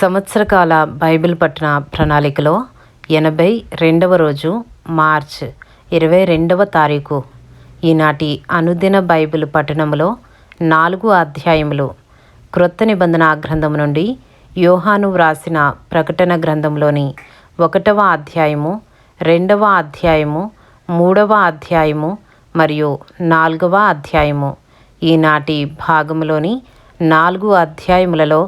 సంవత్సరకాల Bible పట్టణ ప్రణాళికలో ఎనభై రెండవ రోజు మార్చ్ ఇరవై రెండవ తారీఖు. ఈనాటి అనుదిన బైబిల్ పట్టణంలో నాలుగు అధ్యాయములు. క్రొత్త నిబంధన గ్రంథం నుండి యోహాను వ్రాసిన ప్రకటన గ్రంథంలోని ఒకటవ అధ్యాయము రెండవ అధ్యాయము మూడవ అధ్యాయము మరియు నాలుగవ అధ్యాయము. ఈనాటి భాగంలోని నాలుగు అధ్యాయములలో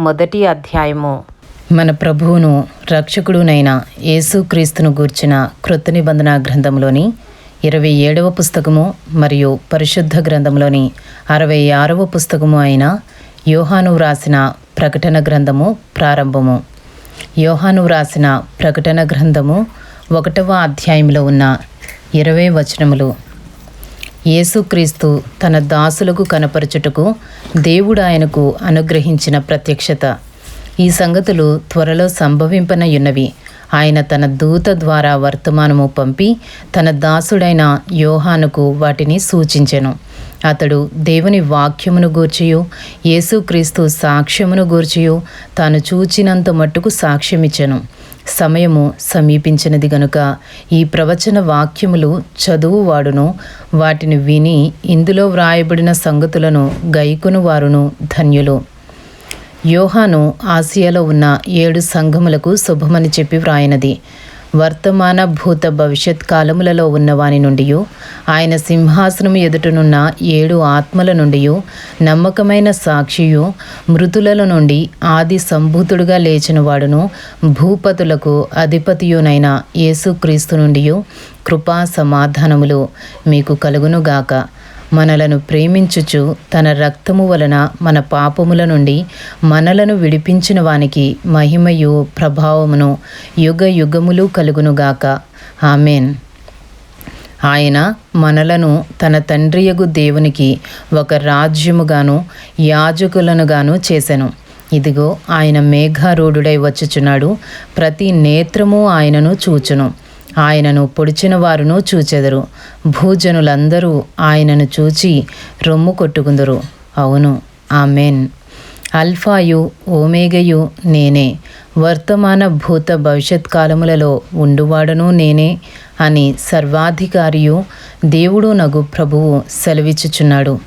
మొదటి అధ్యాయము. మన ప్రభువును రక్షకుడునైన యేసుక్రీస్తును గూర్చిన కృత నిబంధన గ్రంథంలోని ఇరవై ఏడవ పుస్తకము మరియు పరిశుద్ధ గ్రంథంలోని అరవై ఆరవ పుస్తకము అయిన యోహాను వ్రాసిన ప్రకటన గ్రంథము ప్రారంభము. యోహాను వ్రాసిన ప్రకటన గ్రంథము ఒకటవ అధ్యాయంలో ఉన్న ఇరవై వచనములు. యేసుక్రీస్తు తన దాసులకు కనపరచుటకు దేవుడు ఆయనకు అనుగ్రహించిన ప్రత్యక్షత. ఈ సంగతులు త్వరలో సంభవింపనయున్నవి. ఆయన తన దూత ద్వారా వర్తమానము పంపి తన దాసుడైన యోహానుకు వాటిని సూచించెను. అతడు దేవుని వాక్యమును గూర్చియు యేసుక్రీస్తు సాక్ష్యమును గూర్చియు తాను చూచినంత మట్టుకు సాక్ష్యమిచ్చెను. సమయము సమీపించినది గనుక ఈ ప్రవచన వాక్యములు చదువువాడును. వాటిని విని ఇందులో వ్రాయబడిన సంగతులను గైకును వారును ధన్యులు. యోహాను ఆసియాలో ఉన్న ఏడు సంఘములకు శుభమని చెప్పి వ్రాయినది. వర్తమాన భూత భవిష్యత్ కాలములలో ఉన్నవాని నుండి ఆయన సింహాసనము ఎదుటనున్న ఏడు ఆత్మల నుండి నమ్మకమైన సాక్షియు మృతులలో నుండి ఆది సంభూతుడుగా లేచిన వాడును భూపతులకు అధిపతియునైన యేసుక్రీస్తు నుండి కృపా సమాధానములు మీకు కలుగునుగాక. మనలను ప్రేమించుచు తన రక్తము వలన మన పాపముల నుండి మనలను విడిపించిన వానికి మహిమయు ప్రభావమును యుగ యుగములు కలుగునుగాక ఆమెన్. ఆయన మనలను తన తండ్రియగు దేవునికి ఒక రాజ్యముగాను యాజకులనుగాను చేసెను. ఇదిగో ఆయన మేఘారూఢుడై వచ్చుచున్నాడు. ప్రతి నేత్రము ఆయనను చూచును. ఆయనను పొడిచిన వారును చూచెదరు. భూజనులందరూ ఆయనను చూచి రొమ్ము కొట్టుకుందరు. అవును ఆమెన్. అల్ఫాయు ఓమేగయు నేనే. వర్తమాన భూత భవిష్యత్ కాలములలో ఉండువాడను నేనే అని సర్వాధికారియు దేవుడు నగు ప్రభువు సెలవిచ్చుచున్నాడు.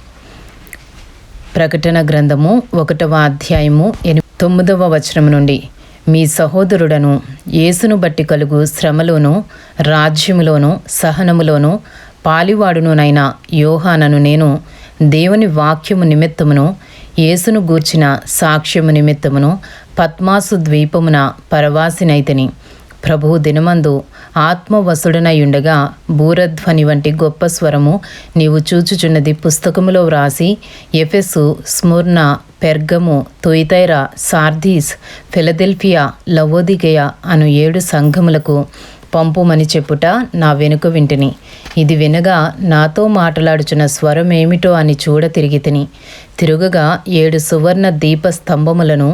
ప్రకటన గ్రంథము ఒకటవ అధ్యాయము ఎని తొమ్మిదవ వచనం నుండి. మీ సహోదరుడను యేసును బట్టి కలుగు శ్రమలోనూ రాజ్యములోనూ సహనములోనూ పాలివాడునునైన యోహానను నేను దేవుని వాక్యము నిమిత్తమును యేసును గూర్చిన సాక్ష్యము నిమిత్తమును పద్మాసు ద్వీపమున పరవాసినైతని. ప్రభువు దినమందు ఆత్మవసుడనయుండగా బూరధ్వని వంటి గొప్ప స్వరము నీవు చూచుచున్నది పుస్తకములో వ్రాసి Ephesus Smyrna Pergamum Thyatira Sardis Philadelphia Laodicea అను ఏడు సంఘములకు పంపుమని చెప్పుట నా వెనుక వింటిని. ఇది వినగా నాతో మాట్లాడుచున్న స్వరం ఏమిటో అని చూడ తిరిగి తిని తిరుగగా ఏడు సువర్ణ దీపస్తంభములను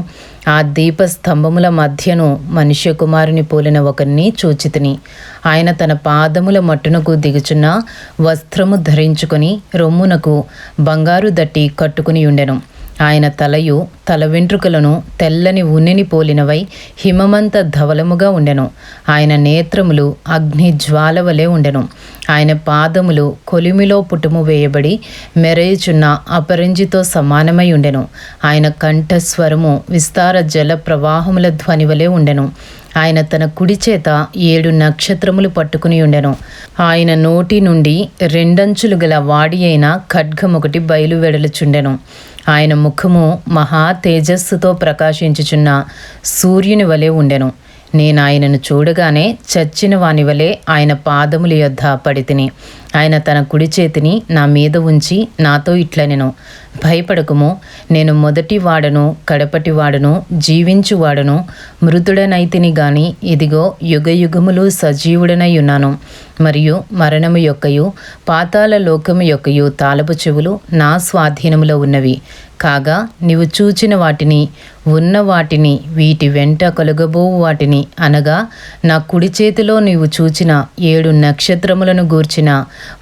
ఆ దీపస్తంభముల మధ్యను మనుష్య కుమారుని పోలిన ఒకరిని చూచితిని. ఆయన తన పాదముల మట్టునకు దిగుచున్న వస్త్రము ధరించుకొని రొమ్మునకు బంగారు దట్టి కట్టుకుని ఉండెను. ఆయన తలయు తల వెంట్రుకలను తెల్లని ఉన్నిని పోలినవై హిమమంత ధవలముగా ఉండెను. ఆయన నేత్రములు అగ్ని జ్వాల వలె ఉండెను. ఆయన పాదములు కొలిమిలో పుటుము వేయబడి మెరయుచున్న అపరంజితో సమానమై ఉండెను. ఆయన కంఠస్వరము విస్తార జల ప్రవాహముల ధ్వని వలె ఉండెను. ఆయన తన కుడి చేత ఏడు నక్షత్రములు పట్టుకుని ఉండెను. ఆయన నోటి నుండి రెండంచులు గల వాడి అయిన ఖడ్గం ఒకటి బయలు వెడలుచుండెను ఆయన ముఖము మహా తేజస్సుతో ప్రకాశించుచున్న సూర్యుని వలె ఉండెను. నేను ఆయనను చూడగానే చచ్చిన వానివలే ఆయన పాదముల యొద్ద పడితిని ఆయన తన కుడి చేతిని నా మీద ఉంచి నాతో ఇట్లనెను భయపడకుము నేను మొదటి వాడను కడపటి వాడను జీవించువాడను మృతుడనైతిని గాని ఇదిగో యుగ యుగములు సజీవుడనై ఉన్నాను. మరియు మరణము యొక్కయు పాతాల లోకము యొక్కయు తాలపు చెవులు నా స్వాధీనములో ఉన్నవి. కాగా నీవు చూచిన వాటిని ఉన్న వాటిని వీటి వెంట కలుగబోవు వాటిని అనగా నా కుడి చేతిలో నీవు చూచిన ఏడు నక్షత్రములను గూర్చిన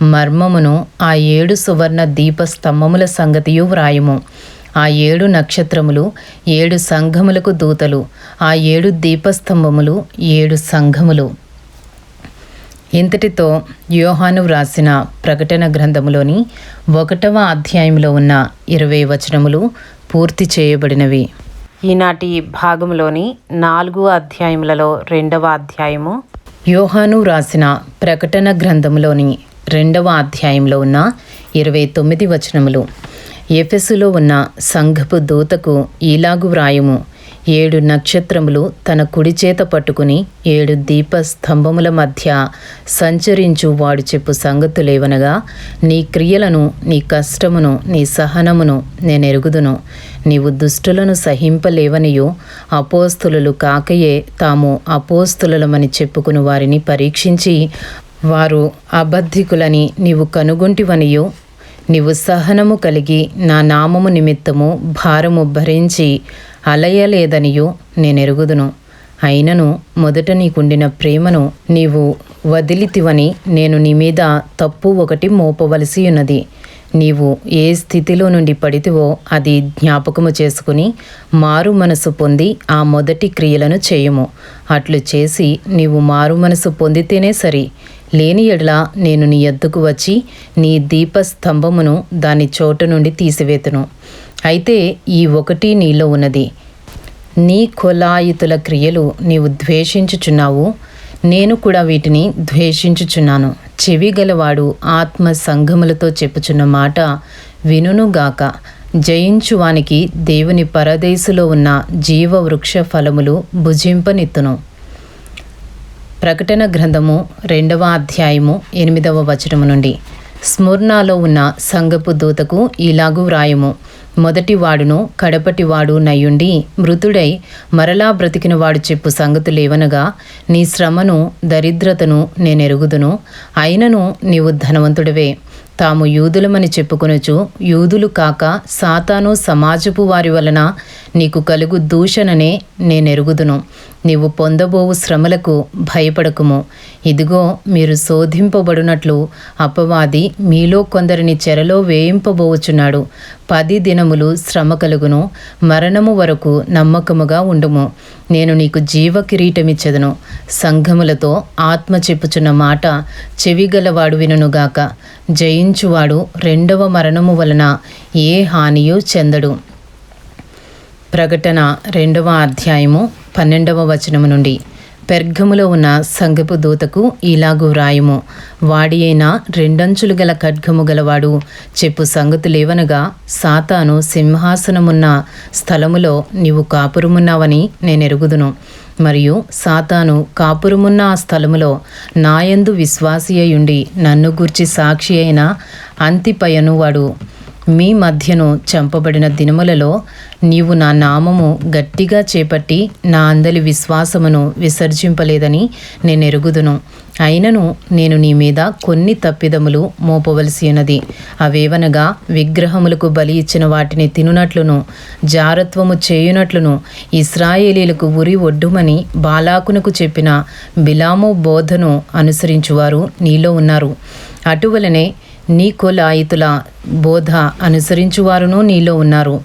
మర్మమును ఆ ఏడు సువర్ణ దీపస్తంభముల సంగతియు వ్రాయము. ఆ ఏడు నక్షత్రములు ఏడు సంఘములకు దూతలు ఆ ఏడు దీపస్తంభములు ఏడు సంఘములు. ఇంతటితో యోహాను వ్రాసిన ప్రకటన గ్రంథములోని ఒకటవ అధ్యాయంలో ఉన్న ఇరవై వచనములు పూర్తి చేయబడినవి. ఈనాటి భాగంలోని నాలుగు అధ్యాయములలో రెండవ అధ్యాయము. యోహాను వ్రాసిన ప్రకటన గ్రంథములోని రెండవ అధ్యాయంలో ఉన్న ఇరవై తొమ్మిది వచనములు. ఎఫెసులో ఉన్న సంఘపు దూతకు ఈలాగు వ్రాయము. ఏడు నక్షత్రములు తన కుడి చేత పట్టుకుని ఏడు దీప స్తంభముల మధ్య సంచరించు వాడు చెప్పు సంగతులేవనగా నీ క్రియలను నీ కష్టమును నీ సహనమును నేను ఎరుగుదును. నీవు దుష్టులను సహింపలేవనియు అపోస్తులు కాకయే తాము అపోస్తులమని చెప్పుకుని వారిని పరీక్షించి వారు అబద్ధికులని నీవు కనుగొంటివనియు. నీవు సహనము కలిగి నా నామము నిమిత్తము భారము భరించి అలయలేదనియు నేనెరుగుదును. అయినను మొదట నీకుండిన ప్రేమను నీవు వదిలితివని నేను నీ మీద తప్పు ఒకటి మోపవలసి ఉన్నది నీవు ఏ స్థితిలో నుండి పడితివో అది జ్ఞాపకము చేసుకుని మారు మనసు పొంది ఆ మొదటి క్రియలను చేయుము. అట్లు చేసి నీవు మారు మనసు పొందితేనే సరి. లేని ఎడల నేను నీ ఎద్దుకు వచ్చి నీ దీపస్తంభమును దాని చోట నుండి తీసివేతును. అయితే ఈ ఒకటి నీలో ఉన్నది. నీ కొలాయితుల క్రియలు నీవు ద్వేషించుచున్నావు. నేను కూడా వీటిని ద్వేషించుచున్నాను. చెవి గలవాడు ఆత్మ సంఘములతో చెప్పుచున్న మాట వినునుగాక జయించువానికి దేవుని పరదేశులో ఉన్న జీవ వృక్ష ఫలములు భుజింపనిత్తును. ప్రకటన గ్రంథము రెండవ అధ్యాయము ఎనిమిదవ వచనము నుండి. స్మృర్ణాలో ఉన్న సంగపు దూతకు ఇలాగు వ్రాయము. మొదటి వాడును కడపటి వాడు నయ్యుండి మృతుడై మరలా బ్రతికిన వాడు చెప్పు సంగతులేవనగా నీ శ్రమను దరిద్రతను నేనెరుగుదును అయినను నీవు ధనవంతుడివే. తాము యూదులమని చెప్పుకొనుచు యూదులు కాక సాతాను సమాజపు వారి వలన నీకు కలుగు దూషణనే నేనెరుగుదును. నీవు పొందబోవు శ్రమలకు భయపడకుము. ఇదిగో మీరు శోధింపబడినట్లు అపవాది మీలో కొందరిని చెరలో వేయింపబోచున్నాడు. పది దినములు శ్రమ కలుగును మరణము వరకు నమ్మకముగా ఉండుము. నేను నీకు జీవ కిరీటమిచ్చెదను సంఘములతో ఆత్మ చెప్పుచున్న మాట చెవిగలవాడు వినుగాక జయించువాడు రెండవ మరణము వలన ఏ హానియు చెందడు. ప్రకటన రెండవ అధ్యాయము పన్నెండవ వచనము నుండి. పెర్గములో ఉన్న సంగపు దూతకు ఇలాగు వ్రాయము. వాడి అయినా రెండంచులు గల ఖడ్గము గలవాడు చెప్పు సంగతులేవనగా సాతాను సింహాసనమున్న స్థలములో నీవు కాపురమున్నావని నేను ఎరుగుదును మరియు సాతాను కాపురమున్న ఆ స్థలములో నాయందు విశ్వాసియయుండి నన్ను గూర్చి సాక్షి అయిన అంతిపయను వాడు మీ మధ్యను చంపబడిన దినములలో నీవు నా నామము గట్టిగా చేపట్టి నా అందలి విశ్వాసమును విసర్జింపలేదని నేను ఎరుగుదును అయినను నేను నీ మీద కొన్ని తప్పిదములు మోపవలసి ఉన్నది. అవేవనగా విగ్రహములకు బలి ఇచ్చిన వాటిని తినునట్లును జారత్వము చేయునట్లును ఇస్రాయేలీలకు ఉరి ఒడ్డుమని బాలాకునకు చెప్పిన బిలాము బోధను అనుసరించువారు నీలో ఉన్నారు. అటువలనే నీకులాయితుల బోధ అనుసరించువారును నీలో ఉన్నారు.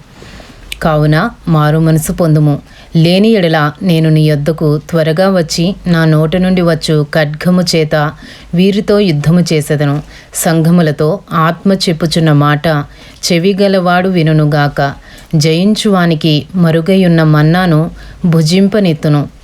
కావున మారు మనసు పొందుము. లేని ఎడల నేను నీ యొద్దకు త్వరగా వచ్చి నా నోట నుండి వచ్చు ఖడ్గము చేత వీరితో యుద్ధము చేసేదను. సంఘములతో ఆత్మ చెప్పుచున్న మాట చెవిగలవాడు వినుగాక జయించువానికి మరుగై ఉన్న మన్నాను భుజింపనెత్తును.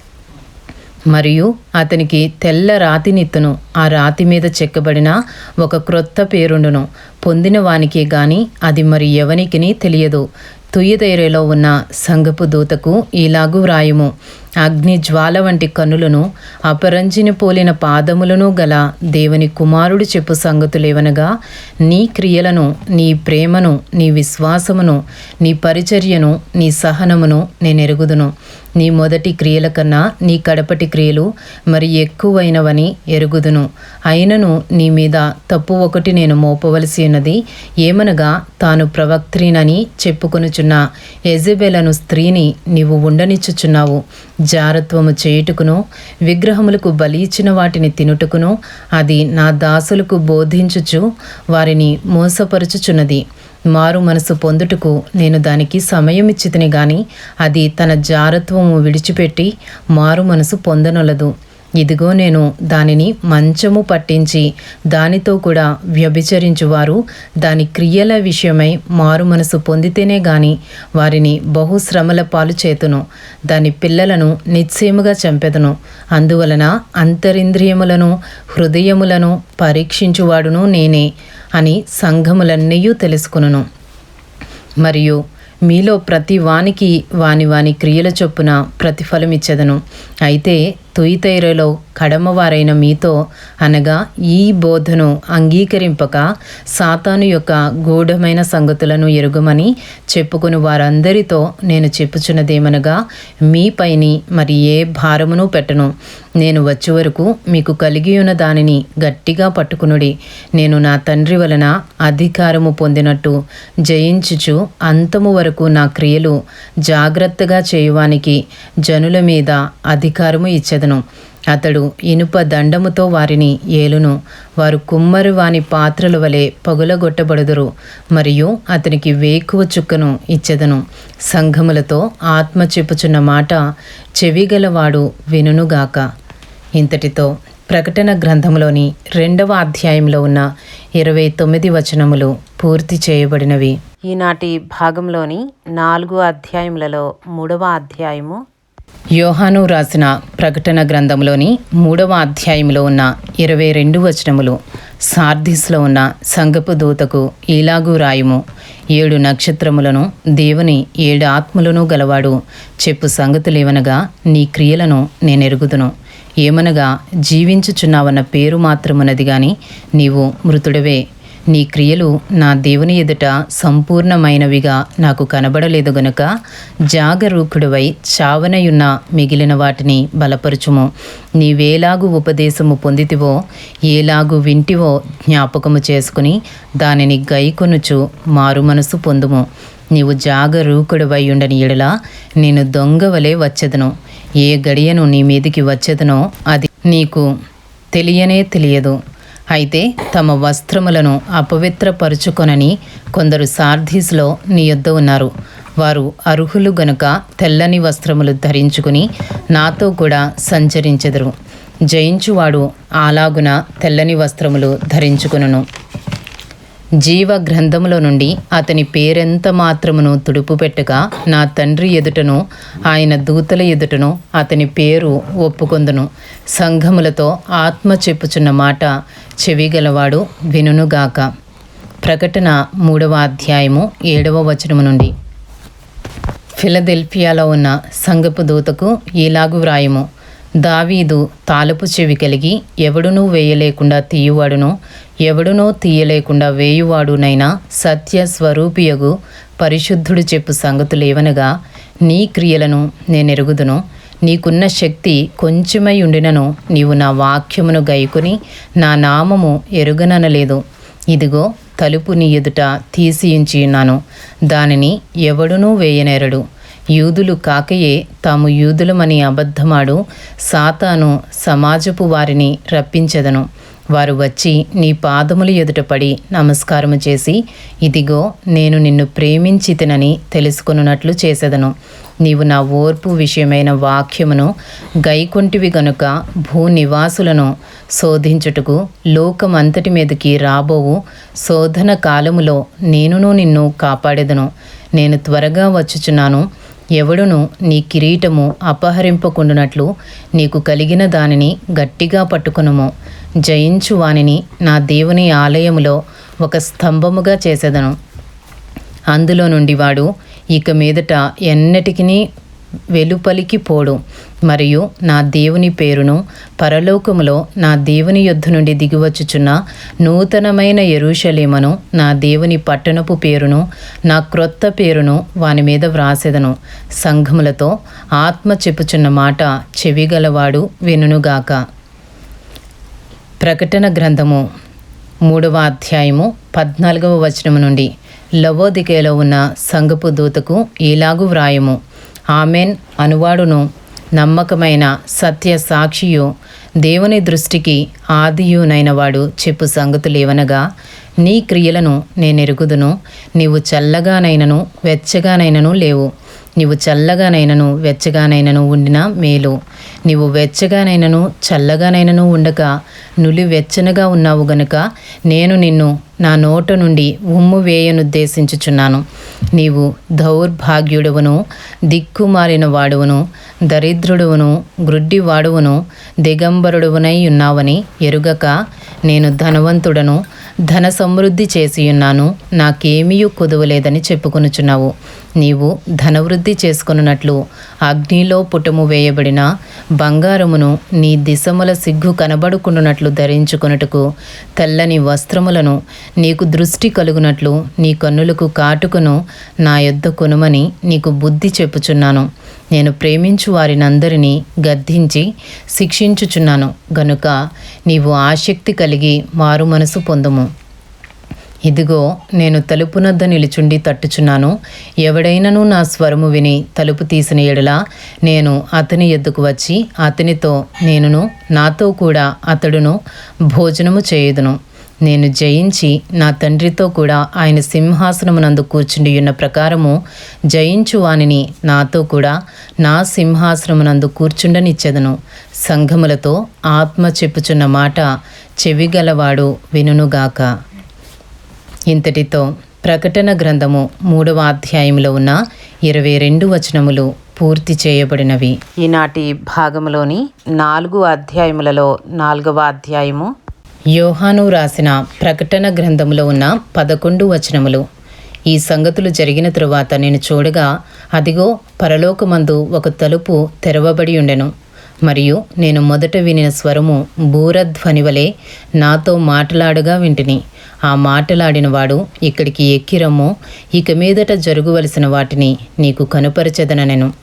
మరియు అతనికి తెల్ల రాతినిత్తును ఆ రాతి మీద చెక్కబడిన ఒక క్రొత్త పేరుండును. పొందిన వానికే గాని అది మరి ఎవనికిని తెలియదు. తుయ్యదైరేలో ఉన్న సంగపు దూతకు ఇలాగు వ్రాయుము. అగ్ని జ్వాల వంటి కన్నులను అపరంజిని పోలిన పాదములను గల దేవుని కుమారుడు చెప్పు సంగతులేవనగా నీ క్రియలను నీ ప్రేమను నీ విశ్వాసమును నీ పరిచర్యను నీ సహనమును నేను ఎరుగుదును నీ మొదటి క్రియల కన్నా నీ కడపటి క్రియలు మరి ఎక్కువైనవని ఎరుగుదును. అయినను నీ మీద తప్పు ఒకటి నేను మోపవలసి ఉన్నది ఏమనగా తాను ప్రవక్త్రినని చెప్పుకొనుచున్న. ఎజబెలను స్త్రీని నీవు ఉండనిచ్చుచున్నావు. జారత్వము చేయుటకును విగ్రహములకు బలి ఇచ్చిన వాటిని తినుటకును అది నా దాసులకు బోధించుచు వారిని మోసపరుచుచున్నది. మారు మనసు పొందుటకు నేను దానికి సమయం ఇచ్చితిని గాని అది తన జారత్వము విడిచిపెట్టి మారు మనసు పొందనొలదు. ఇదిగో నేను దానిని మంచము పట్టించి దానితో కూడా వ్యభిచరించువారు. దాని క్రియల విషయమై మారు మనసు పొందితేనే గాని వారిని బహుశ్రమల పాలు చేతును. దాని పిల్లలను నిశ్చయముగా చంపెదను. అందువలన అంతరింద్రియములను హృదయములను పరీక్షించువాడును నేనే. అని సంఘములన్నయూ తెలుసుకును మరియు మీలో ప్రతి వానికి వాని వాని క్రియల చొప్పున ప్రతిఫలమిచ్చెదను. అయితే తుయితైరలో కడమవారైన మీతో అనగా ఈ బోధను అంగీకరింపక సాతాను యొక్క గూఢమైన సంగతులను ఎరుగమని చెప్పుకుని వారందరితో నేను చెప్పుచున్నదేమనగా మీపైని మరి ఏ భారమును పెట్టను. నేను వచ్చే వరకు మీకు కలిగి ఉన్న దానిని గట్టిగా పట్టుకునుడి. నేను నా తండ్రి వలన అధికారము పొందినట్టు జయించుచు అంతము వరకు నా క్రియలు జాగ్రత్తగా చేయువానికి జనుల మీద అధికారము ఇచ్చెదను అతడు ఇనుప దండముతో వారిని ఏలును. వారు కుమ్మరు వాని పాత్రల వలె పగులగొట్టబడుదురు. మరియు అతనికి వేకువ చుక్కను ఇచ్చెదను. సంఘములతో ఆత్మ చెప్పుచున్న మాట చెవిగలవాడు వినునుగాక. ఇంతటితో ప్రకటన గ్రంథంలోని రెండవ అధ్యాయంలో ఉన్న ఇరవై తొమ్మిది వచనములు పూర్తి చేయబడినవి. ఈనాటి భాగంలోని నాలుగు అధ్యాయములలో మూడవ అధ్యాయము యోహాను రాసిన ప్రకటన గ్రంథంలోని మూడవ అధ్యాయంలో ఉన్న ఇరవై రెండు వచనములు సార్దిస్లో ఉన్న సంగపు దూతకు ఈలాగు రాయుము. ఏడు నక్షత్రములను దేవుని ఏడు ఆత్మలను గలవాడు చెప్పు సంగతులేవనగా నీ క్రియలను నేనెరుగుదును. ఏమనగా జీవించుచున్నావన్న పేరు మాత్రమున్నది గాని నీవు మృతుడవే. నీ క్రియలు నా దేవుని ఎదుట సంపూర్ణమైనవిగా నాకు కనబడలేదు గనుక జాగరూకుడివై చావనయున్న మిగిలిన వాటిని బలపరుచుము. నీవేలాగు ఉపదేశము పొందితివో ఏలాగు వింటివో జ్ఞాపకము చేసుకుని దానిని గైకొనుచు మారు మనసు పొందుము. నీవు జాగరూకుడివై ఉండని ఎడల నేను దొంగవలే వచ్చెదను. ఏ గడియను నీ మీదికి వచ్చెదనో అది నీకు తెలియనే తెలియదు. అయితే తమ వస్త్రములను అపవిత్రపరుచుకొనని కొందరు సార్ధీస్లో నీ యొద్ద ఉన్నారు. వారు అర్హులు గనుక తెల్లని వస్త్రములు ధరించుకుని నాతో కూడా సంచరించెదరు. జయించువాడు అలాగున తెల్లని వస్త్రములు ధరించుకును జీవ గ్రంథములో నుండి అతని పేరెంత మాత్రమును తుడుపు పెట్టగా నా తండ్రి ఎదుటను ఆయన దూతల ఎదుటను అతని పేరు ఒప్పుకొందును. సంఘములతో ఆత్మ చెప్పుచున్న మాట చెవిగలవాడు వినునుగాక. ప్రకటన మూడవ అధ్యాయము ఏడవ వచనము నుండి. ఫిలదెల్ఫియాలో ఉన్న సంగపు దూతకు ఇలాగు వ్రాయము. దావీదు తాలపు చెవి కలిగి ఎవడునూ వేయలేకుండా తీయువాడును ఎవడునో తీయలేకుండా వేయువాడునైనా సత్య స్వరూపియగు పరిశుద్ధుడు చెప్పు సంగతులేవనగా నీ క్రియలను నేనెరుగుదును. నీకున్న శక్తి కొంచెమై ఉండినను నీవు నా వాక్యమును గైకుని నా నామము ఎరుగననలేదు. ఇదిగో తలుపు నీ ఎదుట తీసియుంచి ఉన్నాను. దానిని ఎవడునూ వేయనేరడు. యూదులు కాకయే తాము యూదులమని అబద్ధమాడు సాతాను సమాజపు వారిని రప్పించెదను. వారు వచ్చి నీ పాదములు ఎదుట పడి నమస్కారము చేసి ఇదిగో నేను నిన్ను ప్రేమించితినని తెలుసుకొనున్నట్లు చేసేదను. నీవు నా ఓర్పు విషయమైన వాక్యమును గైకొంటివి గనుక భూనివాసులను శోధించుటకు లోకమంతటి మీదకి రాబోవు. శోధన కాలములో నేనును నిన్ను కాపాడెదను. నేను త్వరగా వచ్చుచున్నాను. ఎవడును నీ కిరీటము అపహరింపకుండునట్లు నీకు కలిగిన దానిని గట్టిగా పట్టుకునుము. జయించు వానిని నా దేవుని ఆలయములో ఒక స్తంభముగా చేసేదను. అందులో నుండి వాడు ఇక మీదట ఎన్నటికి వెలుపలికి పోడు. మరియు నా దేవుని పేరును పరలోకములో నా దేవుని యుద్ధ నుండి దిగివచ్చుచున్న నూతనమైన ఎరుషలేమను నా దేవుని పట్టణపు పేరును నా క్రొత్త పేరును వాని మీద వ్రాసెదను. సంఘములతో ఆత్మ చెప్పుచున్న మాట చెవిగలవాడు వినుగాక ప్రకటన గ్రంథము మూడవ అధ్యాయము పద్నాలుగవ వచనము నుండి లవోదికేలో ఉన్న సంగపు దూతకు ఇలాగు వ్రాయము. ఆమెన్. అనువాడును. నమ్మకమైన సత్య సాక్షియు దేవుని దృష్టికి ఆదియునైనవాడు చెప్పు సంగతులేవనగా నీ క్రియలను నేనెరుగుదును. నీవు చల్లగానైనను వెచ్చగానైనను లేవు. నీవు చల్లగానైనను వెచ్చగానైనను ఉండిన మేలు. నీవు వెచ్చగానైనను చల్లగానైనను ఉండక నులి వెచ్చనగా ఉన్నావు గనుక నేను నిన్ను నా నోట నుండి ఉమ్ము వేయనుద్దేశించుచున్నాను నీవు దౌర్భాగ్యుడవును దిక్కుమాలిన వాడువును దరిద్రుడువును గ్రుడ్డి వాడువును దిగంబరుడువునై ఉన్నావని ఎరుగక నేను ధనవంతుడను ధన సమృద్ధి చేసియున్నాను. నాకేమీ కొదువలేదని చెప్పుకొనుచున్నావు. నీవు ధనవృద్ధి చేసుకొనున్నట్లు అగ్నిలో పుటము వేయబడిన బంగారమును నీ దిశముల సిగ్గు కనబడుకుండునట్లు ధరించుకొనుటకు తెల్లని వస్త్రములను నీకు దృష్టి కలుగునట్లు నీ కన్నులకు కాటుకును నా యొద్ద కొనుమని నీకు బుద్ధి చెప్పుచున్నాను. నేను ప్రేమించు వారినందరినీ గద్దించి శిక్షించుచున్నాను. గనుక నీవు ఆసక్తి కలిగి మారు మనసు పొందుము. ఇదిగో నేను తలుపునద్ద నిలుచుండి తట్టుచున్నాను. ఎవడైనను నా స్వరము విని తలుపు తీసిన ఎడల నేను అతని ఎద్దుకు వచ్చి అతనితో నేనును నాతో కూడా అతడును భోజనము చేయుదును. నేను జయించి నా తండ్రితో కూడా ఆయన సింహాసనమునందు కూర్చుండి ఉన్న ప్రకారము జయించు వానిని నాతో కూడా నా సింహాసనమునందు కూర్చుండనిచ్చెదను. సంఘములతో ఆత్మ చెప్పుచున్న మాట చెవిగలవాడు వినునుగాక. ఇంతటితో ప్రకటన గ్రంథము మూడవ అధ్యాయంలో ఉన్న ఇరవై రెండు వచనములు పూర్తి చేయబడినవి. ఈనాటి భాగంలోని నాలుగు అధ్యాయములలో నాలుగవ అధ్యాయము యోహాను రాసిన ప్రకటన గ్రంథములో ఉన్న పదకొండు వచనములు. ఈ సంగతులు జరిగిన తరువాత నేను చూడగా అదిగో పరలోకమందు ఒక తలుపు తెరవబడి ఉండెను. మరియు నేను మొదట వినిన స్వరము బూరధ్వని వలె నాతో మాటలాడుగా వింటిని. ఆ మాటలాడినవాడు ఇక్కడికి ఎక్కిరమ్ము ఇక మీదట జరుగువలసిన వాటిని నీకు కనుపరచెదననెను.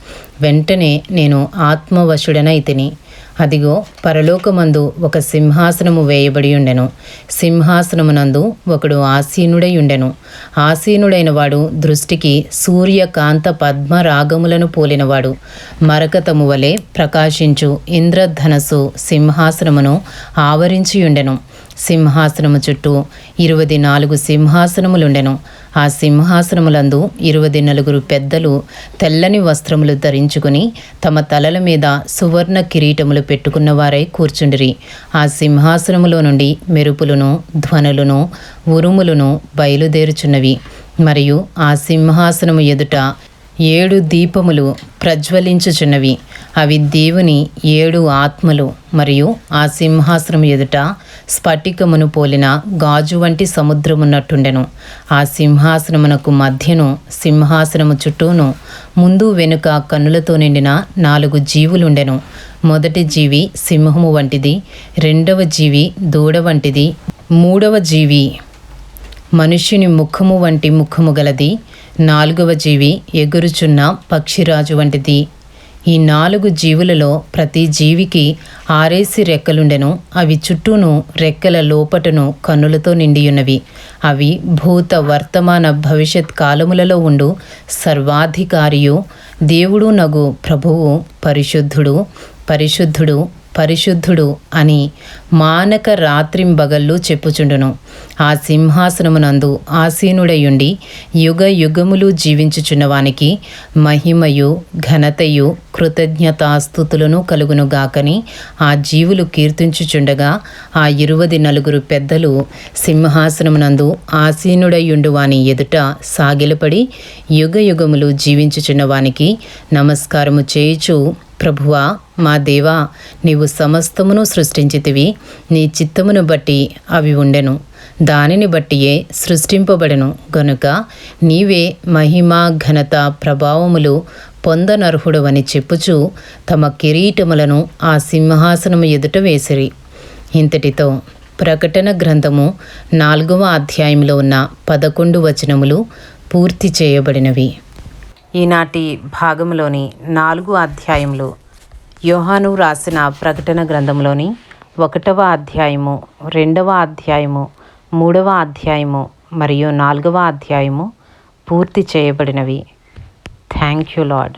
వెంటనే నేను ఆత్మవశుడనైతిని. అదిగో పరలోకమందు ఒక సింహాసనము వేయబడి ఉండెను. సింహాసనమునందు ఒకడు ఆసీనుడై ఉండెను ఆసీనుడైన వాడు దృష్టికి సూర్యకాంత పద్మరాగములను పోలినవాడు. మరకతము వలె ప్రకాశించు ఇంద్రధనసు సింహాసనమును ఆవరించియుండెను. సింహాసనము చుట్టూ ఇరువది నాలుగు సింహాసనములుండెను. ఆ సింహాసనములందు ఇరువది నలుగురు పెద్దలు తెల్లని వస్త్రములు ధరించుకుని తమ తలల మీద సువర్ణ కిరీటములు పెట్టుకున్నవారై కూర్చుండిరి. ఆ సింహాసనములో నుండి మెరుపులను ధ్వనులను ఉరుములను బయలుదేరుచున్నవి. మరియు ఆ సింహాసనము ఎదుట ఏడు దీపములు ప్రజ్వలించుచున్నవి. అవి దేవుని ఏడు ఆత్మలు. మరియు ఆ సింహాసనం ఎదుట స్ఫటికమును పోలిన గాజు వంటి సముద్రమున్నట్టుండెను. ఆ సింహాసనమునకు మధ్యను సింహాసనము చుట్టూను ముందు వెనుక కన్నులతో నిండిన నాలుగు జీవులుండెను. మొదటి జీవి సింహము వంటిది రెండవ జీవి దూడ వంటిది మూడవ జీవి మనుష్యుని ముఖము వంటి ముఖము గలది నాలుగవ జీవి ఎగురుచున్న పక్షిరాజు వంటిది. ఈ నాలుగు జీవులలో ప్రతి జీవికి ఆరేసి రెక్కలుండెను. అవి చుట్టూను రెక్కల లోపటను కన్నులతో నిండియున్నవి. అవి భూత వర్తమాన భవిష్యత్ కాలములలో ఉండు సర్వాధికారియు. దేవుడు నగు ప్రభువు పరిశుద్ధుడు పరిశుద్ధుడు పరిశుద్ధుడు అని మానక రాత్రింబగళ్ళు చెప్పుచుండును. ఆ సింహాసనమునందు ఆసీనుడయుండి యుగ యుగములు జీవించుచున్నవానికి మహిమయు ఘనతయు కృతజ్ఞతాస్థుతులను కలుగునుగాకని ఆ జీవులు కీర్తించుచుండగా ఆ ఇరువది నలుగురు పెద్దలు సింహాసనమునందు ఆసీనుడయుండు వాని ఎదుట సాగిలపడి యుగ యుగములు జీవించుచున్న వానికి నమస్కారము చేయుచు ప్రభువా మా దేవా నీవు సమస్తమును సృష్టించితివి నీ చిత్తమును బట్టి అవి ఉండెను. దానిని బట్టియే సృష్టింపబడెను. గనుక నీవే మహిమ ఘనత ప్రభావములు పొందనర్హుడవని చెప్పుచు తమ కిరీటములను ఆ సింహాసనము ఎదుట వేసిరి. ఇంతటితో ప్రకటన గ్రంథము నాలుగవ అధ్యాయంలో ఉన్న పదకొండు వచనములు పూర్తి చేయబడినవి. ఈనాటి భాగంలోని నాలుగు అధ్యాయములు యోహాను రాసిన ప్రకటన గ్రంథంలోని ఒకటవ అధ్యాయము రెండవ అధ్యాయము మూడవ అధ్యాయము మరియు నాలుగవ అధ్యాయము పూర్తి చేయబడినవి. Thank you lord